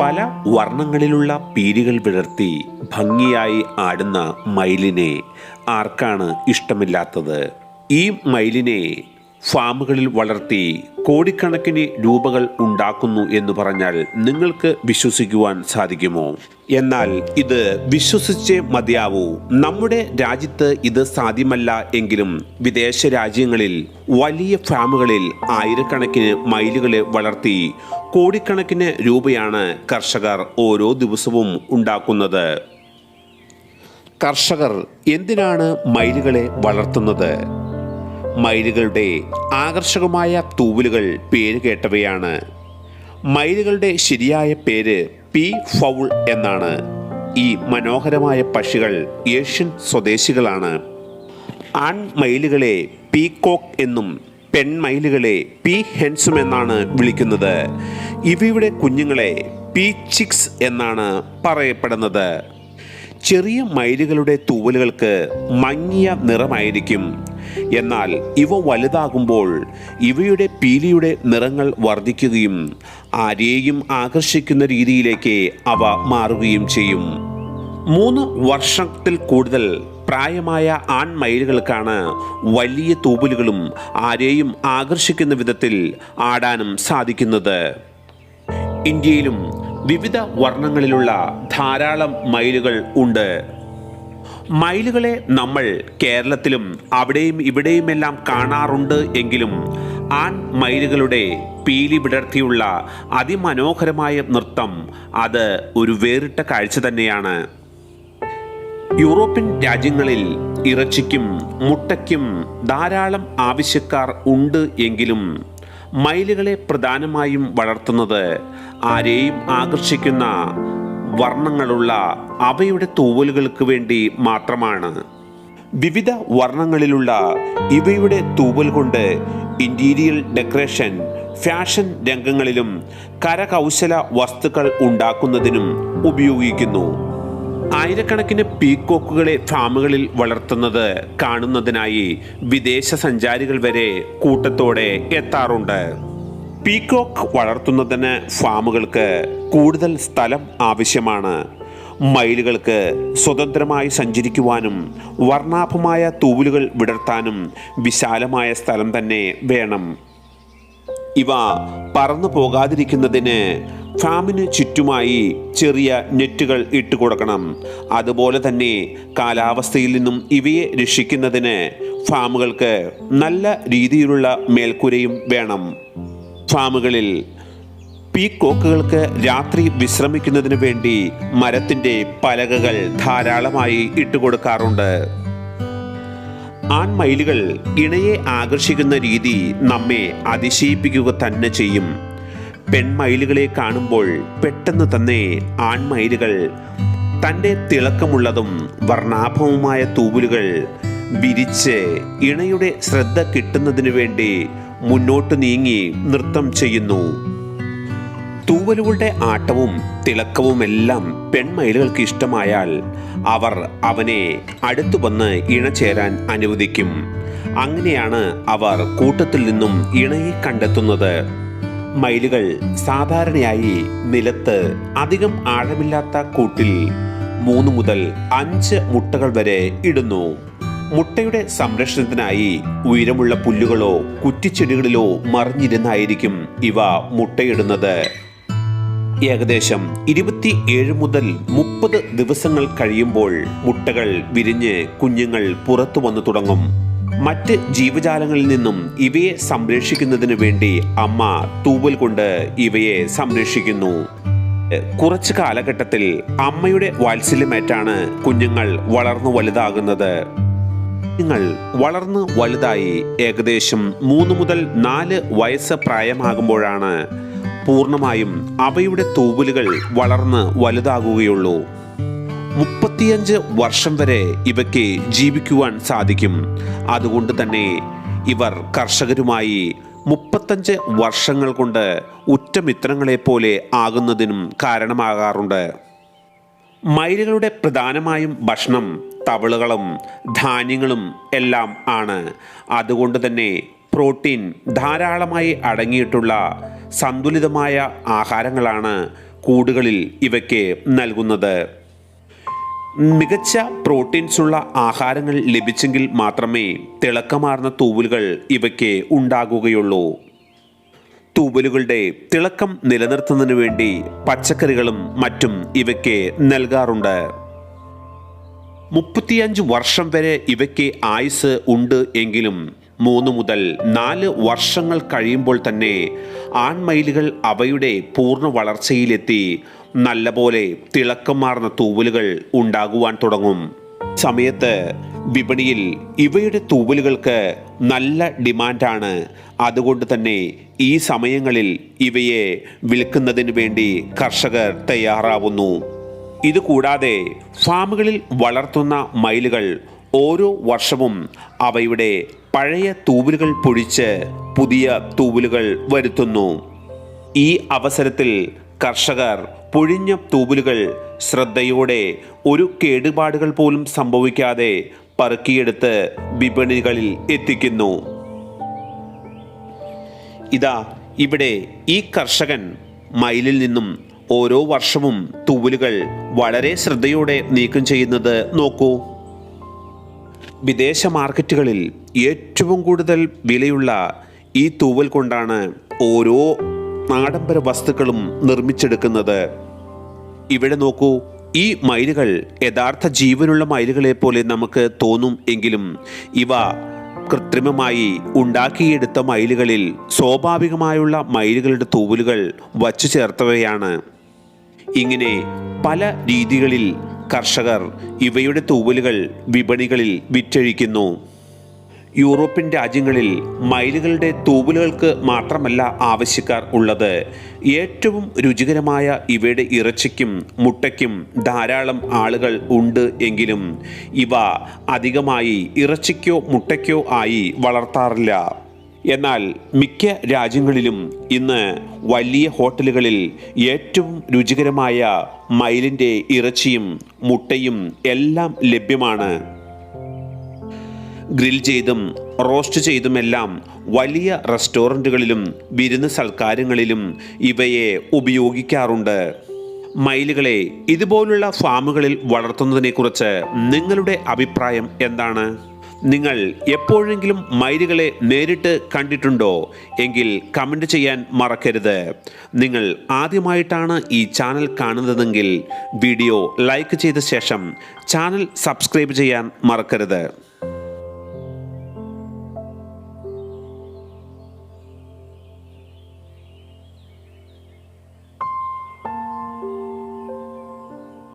പല വർണങ്ങളിലുള്ള പേരുകൾ വിടർത്തി ഭംഗിയായി ആടുന്ന മയിലിനെ ആർക്കാണ് ഇഷ്ടമില്ലാത്തത്? ഈ മയിലിനെ ഫാമുകളിൽ വളർത്തി കോടിക്കണക്കിന് രൂപകൾ ഉണ്ടാക്കുന്നു എന്ന് പറഞ്ഞാൽ നിങ്ങൾക്ക് വിശ്വസിക്കുവാൻ സാധിക്കുമോ? എന്നാൽ ഇത് വിശ്വസിച്ചേ മതിയാവൂ. നമ്മുടെ രാജ്യത്ത് ഇത് സാധ്യമല്ല എങ്കിലും വിദേശ രാജ്യങ്ങളിൽ വലിയ ഫാമുകളിൽ ആയിരക്കണക്കിന് മൈലുകളെ വളർത്തി കോടിക്കണക്കിന് രൂപയാണ് കർഷകർ ഓരോ ദിവസവും ഉണ്ടാക്കുന്നത്. കർഷകർ എന്തിനാണ് മൈലുകളെ വളർത്തുന്നത്? മയിലുകളുടെ ആകർഷകമായ തൂവലുകൾ പേര് കേട്ടവയാണ്. മയിലുകളുടെ ശരിയായ പേര് പി. ഫൗൾ എന്നാണ്. ഈ മനോഹരമായ പക്ഷികൾ ഏഷ്യൻ സ്വദേശികളാണ്. ആൺമയിലുകളെ പീകോക്ക് എന്നും പെൺമയിലുകളെ പി. ഹെൻസും എന്നാണ് വിളിക്കുന്നത്. ഇവയുടെ കുഞ്ഞുങ്ങളെ പി. ചിക്സ് എന്നാണ് പറയപ്പെടുന്നത്. ചെറിയ മയിലുകളുടെ തൂവലുകൾക്ക് മങ്ങിയ നിറമായിരിക്കും എന്നാൽ ഇവ വലുതാകുമ്പോൾ ഇവയുടെ പീലിയുടെ നിറങ്ങൾ വർദ്ധിക്കുകയും ആരെയും ആകർഷിക്കുന്ന രീതിയിലേക്ക് അവ മാറുകയും ചെയ്യും. മൂന്ന് വർഷത്തിൽ കൂടുതൽ പ്രായമായ ആൺമയിലുകൾക്കാണ് വലിയ തൂപ്പലുകളും ആരെയും ആകർഷിക്കുന്ന വിധത്തിൽ ആടാനും സാധിക്കുന്നത്. ഇന്ത്യയിലും വിവിധ വർണങ്ങളിലുള്ള ധാരാളം മയിലുകൾ ഉണ്ട്. മയിലുകളെ നമ്മൾ കേരളത്തിലും അവിടെയും ഇവിടെയുമെല്ലാം കാണാറുണ്ട് എങ്കിലും ആൺ മയിലുകളുടെ പീലി വിടർത്തിയുള്ള അതിമനോഹരമായ നൃത്തം അത് ഒരു വേറിട്ട കാഴ്ച തന്നെയാണ്. യൂറോപ്യൻ രാജ്യങ്ങളിൽ ഇറച്ചിക്കും മുട്ടയ്ക്കും ധാരാളം ആവശ്യക്കാർ ഉണ്ട് എങ്കിലും മയിലുകളെ പ്രധാനമായും വളർത്തുന്നത് ആരെയും ആകർഷിക്കുന്ന വർണങ്ങളുള്ള അവയുടെ തൂവലുകൾക്ക് വേണ്ടി മാത്രമാണ്. വിവിധ വർണങ്ങളിലുള്ള ഇവയുടെ തൂവൽ കൊണ്ട് ഇന്റീരിയൽ ഡെക്കറേഷൻ ഫാഷൻ രംഗങ്ങളിലും കരകൗശല വസ്തുക്കൾ ഉണ്ടാക്കുന്നതിനും ഉപയോഗിക്കുന്നു. ആയിരക്കണക്കിന് പീക്കോക്കുകളെ ഫാമുകളിൽ വളർത്തുന്നത് കാണുന്നതിനായി വിദേശ സഞ്ചാരികൾ വരെ കൂട്ടത്തോടെ എത്താറുണ്ട്. പീക്കോക്ക് വളർത്തുന്നതിന് ഫാമുകൾക്ക് കൂടുതൽ സ്ഥലം ആവശ്യമാണ്. മയിലുകൾക്ക് സ്വതന്ത്രമായി സഞ്ചരിക്കുവാനും വർണാഭമായ തൂവലുകൾ വിടർത്താനും വിശാലമായ സ്ഥലം തന്നെ വേണം. ഇവ പറന്നു പോകാതിരിക്കുന്നതിന് ഫാമിന് ചുറ്റുമായി ചെറിയ നെറ്റുകൾ ഇട്ടുകൊടുക്കണം അതുപോലെ തന്നെ കാലാവസ്ഥയിൽ നിന്നും ഇവയെ രക്ഷിക്കുന്നതിന് ഫാമുകൾക്ക് നല്ല രീതിയിലുള്ള മേൽക്കൂരയും വേണം. ഫാമുകളിൽ പീക്കോക്കുകൾക്ക് രാത്രി വിശ്രമിക്കുന്നതിന് വേണ്ടി മരത്തിന്റെ പലകകൾ ധാരാളമായി ഇട്ടുകൊടുക്കാറുണ്ട്. ആൺമയിലുകൾ ഇണയെ ആകർഷിക്കുന്ന രീതി നമ്മെ അതിശയിപ്പിക്കുക തന്നെ ചെയ്യും. പെൺമയിലുകളെ കാണുമ്പോൾ പെട്ടെന്ന് തന്നെ ആൺമയിലുകൾ തന്റെ തിളക്കമുള്ളതും വർണാഭവുമായ തൂവലുകൾ വിരിച്ച് ഇണയുടെ ശ്രദ്ധ കിട്ടുന്നതിന് വേണ്ടി മുന്നോട്ട് നീങ്ങി നൃത്തം ചെയ്യുന്നു. തൂവലുകളുടെ ആട്ടവും തിളക്കവുമെല്ലാം പെൺമയിലുകൾക്ക് ഇഷ്ടമായാൽ അവർ അവനെ അടുത്തു വന്ന് ഇണചേരാൻ അനുവദിക്കും. അങ്ങനെയാണ് അവർ കൂട്ടത്തിൽ നിന്നും ഇണയെ കണ്ടെത്തുന്നത്. മയിലുകൾ സാധാരണയായി നിലത്ത് അധികം ആഴമില്ലാത്ത കൂട്ടിൽ മൂന്ന് മുതൽ അഞ്ച് മുട്ടകൾ വരെ ഇടുന്നു. മുട്ടയുടെ സംരക്ഷണത്തിനായി ഉയരമുള്ള പുല്ലുകളോ കുറ്റിച്ചെടികളിലോ മറിഞ്ഞിരുന്നായിരിക്കും ഇവ മുട്ടയിടുന്നത്. ഏകദേശം ഇരുപത്തി ഏഴ് മുതൽ മുപ്പത് ദിവസങ്ങൾ കഴിയുമ്പോൾ മുട്ടകൾ വിരിഞ്ഞ് കുഞ്ഞുങ്ങൾ പുറത്തു വന്നു തുടങ്ങും. മറ്റ് ജീവജാലങ്ങളിൽ നിന്നും ഇവയെ സംരക്ഷിക്കുന്നതിന് വേണ്ടി അമ്മ തൂവൽ കൊണ്ട് ഇവയെ സംരക്ഷിക്കുന്നു. കുറച്ച് കാലഘട്ടത്തിൽ അമ്മയുടെ വാത്സല്യമേറ്റാണ് കുഞ്ഞുങ്ങൾ വളർന്നു വലുതാകുന്നത്. കുഞ്ഞുങ്ങൾ വളർന്ന് വലുതായി ഏകദേശം മൂന്ന് മുതൽ നാല് വയസ്സ് പ്രായമാകുമ്പോഴാണ് പൂർണമായും അവയുടെ തൂവലുകൾ വളർന്ന് വലുതാകുകയുള്ളൂ. മുപ്പത്തിയഞ്ച് വർഷം വരെ ഇവയ്ക്ക് ജീവിക്കുവാൻ സാധിക്കും. അതുകൊണ്ട് തന്നെ ഇവർ കർഷകരുമായി മുപ്പത്തഞ്ച് വർഷങ്ങൾ കൊണ്ട് ഉറ്റമിത്രങ്ങളെ പോലെ ആകുന്നതിനും കാരണമാകാറുണ്ട്. മയിലുകളുടെ പ്രധാനമായും ഭക്ഷണം തവിളുകളും ധാന്യങ്ങളും എല്ലാം ആണ്. അതുകൊണ്ട് തന്നെ പ്രോട്ടീൻ ധാരാളമായി അടങ്ങിയിട്ടുള്ള സന്തുലിതമായ ആഹാരങ്ങളാണ് കൂടുകളിൽ ഇവയ്ക്ക് നൽകുന്നത്. മികച്ച പ്രോട്ടീൻസ് ഉള്ള ആഹാരങ്ങൾ ലഭിച്ചെങ്കിൽ മാത്രമേ തിളക്കമാർന്ന തൂവലുകൾ ഇവയ്ക്ക് ഉണ്ടാകുകയുള്ളൂ. തൂവലുകളുടെ തിളക്കം നിലനിർത്തുന്നതിന് വേണ്ടി പച്ചക്കറികളും മറ്റും ഇവയ്ക്ക് നൽകാറുണ്ട്. മുപ്പത്തിയഞ്ച് വർഷം വരെ ഇവയ്ക്ക് ആയുസ് ഉണ്ട് എങ്കിലും മൂന്ന് മുതൽ നാല് വർഷങ്ങൾ കഴിയുമ്പോൾ തന്നെ ആൺമയിലുകൾ അവയുടെ പൂർണ വളർച്ചയിലെത്തി നല്ലപോലെ തിളക്കമാർന്ന തൂവലുകൾ ഉണ്ടാകുവാൻ തുടങ്ങും. സമയത്ത് വിപണിയിൽ ഇവയുടെ തൂവലുകൾക്ക് നല്ല ഡിമാൻഡാണ്. അതുകൊണ്ട് തന്നെ ഈ സമയങ്ങളിൽ ഇവയെ വിൽക്കുന്നതിന് വേണ്ടി കർഷകർ തയ്യാറാവുന്നു. ഇതുകൂടാതെ ഫാമുകളിൽ വളർത്തുന്ന മയിലുകൾ ഓരോ വർഷവും അവയുടെ പഴയ തൂവലുകൾ പൊഴിച്ച് പുതിയ തൂവലുകൾ വരുത്തുന്നു. ഈ അവസരത്തിൽ കർഷകർ പൊഴിഞ്ഞ തൂവലുകൾ ശ്രദ്ധയോടെ ഒരു കേടുപാടുകൾ പോലും സംഭവിക്കാതെ പറക്കിയെടുത്ത് വിപണികളിൽ എത്തിക്കുന്നു. ഇതാ ഇവിടെ ഈ കർഷകൻ മയിലിൽ നിന്നും ഓരോ വർഷവും തൂവലുകൾ വളരെ ശ്രദ്ധയോടെ നീക്കം ചെയ്യുന്നത് നോക്കൂ. വിദേശ മാർക്കറ്റുകളിൽ ഏറ്റവും കൂടുതൽ വിലയുള്ള ഈ തൂവൽ കൊണ്ടാണ് ഓരോ ആഡംബര വസ്തുക്കളും നിർമ്മിച്ചെടുക്കുന്നത്. ഇവിടെ നോക്കൂ ഈ മയിലുകൾ യഥാർത്ഥ ജീവനുള്ള മയിലുകളെ പോലെ നമുക്ക് തോന്നും എങ്കിലും ഇവ കൃത്രിമമായി ഉണ്ടാക്കിയെടുത്ത മയിലുകളിൽ സ്വാഭാവികമായുള്ള മയിലുകളുടെ തൂവലുകൾ വച്ചു ചേർത്തവയാണ്. ഇങ്ങനെ പല രീതികളിൽ കർഷകർ ഇവയുടെ തൂവലുകൾ വിപണികളിൽ വിറ്റഴിക്കുന്നു. യൂറോപ്യൻ രാജ്യങ്ങളിൽ മയിലുകളുടെ തൂവലുകൾക്ക് മാത്രമല്ല ആവശ്യക്കാർ ഉള്ളത്. ഏറ്റവും രുചികരമായ ഇവയുടെ ഇറച്ചിക്കും മുട്ടയ്ക്കും ധാരാളം ആളുകൾ ഉണ്ട് എങ്കിലും ഇവ അധികമായി ഇറച്ചിക്കോ മുട്ടയ്ക്കോ ആയി വളർത്താറില്ല. എന്നാൽ മിക്ക രാജ്യങ്ങളിലും ഇന്ന് വലിയ ഹോട്ടലുകളിൽ ഏറ്റവും രുചികരമായ മയിലിന്റെ ഇറച്ചിയും മുട്ടയും എല്ലാം ലഭ്യമാണ്. ഗ്രിൽ ചെയ്തും റോസ്റ്റ് ചെയ്തുമെല്ലാം വലിയ റെസ്റ്റോറന്റുകളിലും വിരുന്ന് സൽക്കാരങ്ങളിലും ഇവയെ ഉപയോഗിക്കാറുണ്ട്. മയിലുകളെ ഇതുപോലുള്ള ഫാമുകളിൽ വളർത്തുന്നതിനെക്കുറിച്ച് നിങ്ങളുടെ അഭിപ്രായം എന്താണ്? നിങ്ങൾ എപ്പോഴെങ്കിലും മയിലുകളെ നേരിട്ട് കണ്ടിട്ടുണ്ടോ? എങ്കിൽ കമന്റ് ചെയ്യാൻ മറക്കരുത്. നിങ്ങൾ ആദ്യമായിട്ടാണ് ഈ ചാനൽ കാണുന്നതെങ്കിൽ വീഡിയോ ലൈക്ക് ചെയ്ത ശേഷം ചാനൽ സബ്സ്ക്രൈബ് ചെയ്യാൻ മറക്കരുത്.